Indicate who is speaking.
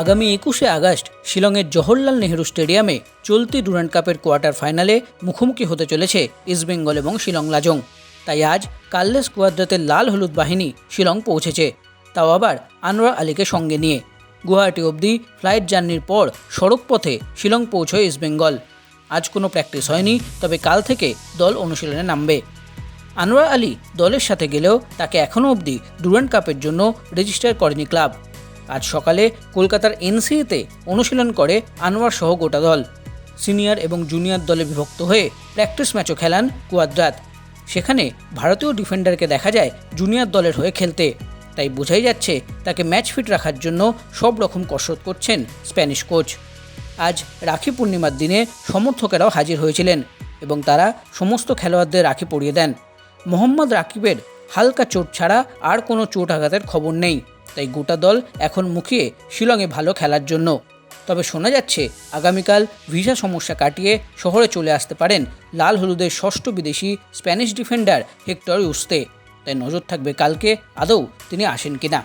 Speaker 1: আগামী একুশে আগস্ট শিলংয়ের জওহরলাল নেহেরু স্টেডিয়ামে চলতি ডুরান্ড কাপের কোয়ার্টার ফাইনালে মুখোমুখি হতে চলেছে ইস্টবেঙ্গল এবং শিলং লাজং। তাই আজ কার্লেস কোয়াদ্রাতের লাল হলুদ বাহিনী শিলং পৌঁছেছে। তাও আবার আনোয়ার আলীকে সঙ্গে নিয়ে। গুয়াহাটি অবধি ফ্লাইট জার্নির পর সড়ক পথে শিলং পৌঁছয় ইস্টবেঙ্গল আজ কোনো প্র্যাকটিস হয়নি, তবে কাল থেকে দল অনুশীলনে নামবে। আনোয়ার আলী দলের সাথে গেলেও তাকে এখনও অবধি ডুরান্ড কাপের জন্য রেজিস্টার করেনি ক্লাব। আজ সকালে কলকাতার এনসিএতে অনুশীলন করে আনোয়ার সহ গোটা দল। সিনিয়র এবং জুনিয়র দলে বিভক্ত হয়ে প্র্যাকটিস ম্যাচও খেলান কুয়াদ্রাত। সেখানে ভারতীয় ডিফেন্ডারকে দেখা যায় জুনিয়র দলের হয়ে খেলতে। তাই বোঝাই যাচ্ছে তাকে ম্যাচ ফিট রাখার জন্য সব রকম কসরত করছেন স্প্যানিশ কোচ। আজ রাখি পূর্ণিমার দিনে সমর্থকেরাও হাজির হয়েছিলেন এবং তারা সমস্ত খেলোয়াড়দের রাখি পরিয়ে দেন। মোহাম্মদ রাকিবের হালকা চোট ছাড়া আর কোনো চোট আঘাতের খবর নেই। তাই গোটা দল এখন মুখিয়ে শিলংয়ে ভালো খেলার জন্য। তবে শোনা যাচ্ছে, আগামীকাল ভিসা সমস্যা কাটিয়ে শহরে চলে আসতে পারেন লাল হলুদের ষষ্ঠ বিদেশি স্প্যানিশ ডিফেন্ডার হেক্টর উস্তে। তাই নজর থাকবে কালকে আদৌ তিনি আসেন কিনা।